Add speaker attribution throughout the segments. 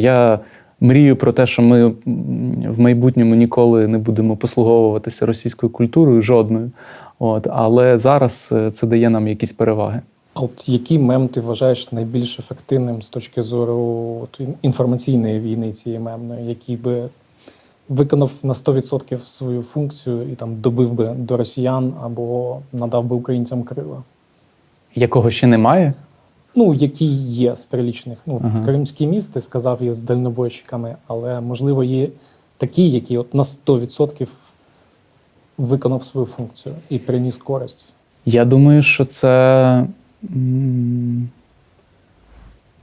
Speaker 1: Я мрію про те, що ми в майбутньому ніколи не будемо послуговуватися російською культурою жодною. От, але зараз е, це дає нам якісь переваги.
Speaker 2: А от який мем ти вважаєш найбільш ефективним з точки зору от, інформаційної війни цієї мемної, який би виконав на 100% свою функцію і там добив би до росіян або надав би українцям крила?
Speaker 1: Якого ще немає?
Speaker 2: Ну, які є з перелічних. Ну,
Speaker 1: Ага.
Speaker 2: Кримський міст, ти сказав, є з дальнобойщиками, але можливо є такі, які от на 100% виконав свою функцію і приніс користь.
Speaker 1: Я думаю, що це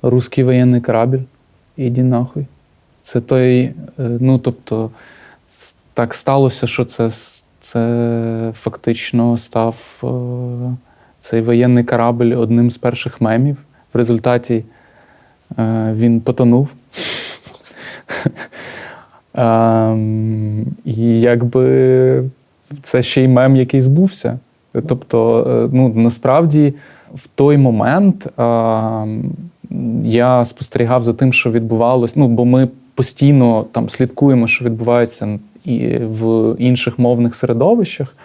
Speaker 1: русський воєнний корабль. Іди нахуй. Це той, е, ну тобто, так сталося, що це, це фактично став е, цей воєнний корабль одним з перших мемів. В результаті е, він потонув. Ем, І якби це ще й мем, який збувся. Тобто, е, ну насправді в той момент ем, я спостерігав за тим, що відбувалось. Ну, бо ми постійно там слідкуємо, що відбувається і в інших мовних середовищах.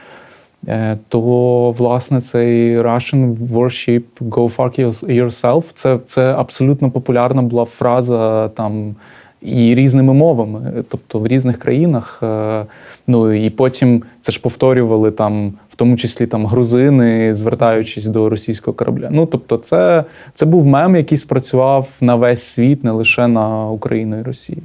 Speaker 1: Е, То, власне, цей Russian worship go fuck yourself це, це абсолютно популярна була фраза там і різними мовами, тобто в різних країнах. Е, Ну і потім це ж повторювали там, в тому числі там грузини, звертаючись до російського корабля. Ну тобто, це, це був мем, який спрацював на весь світ, не лише на Україну і Росію.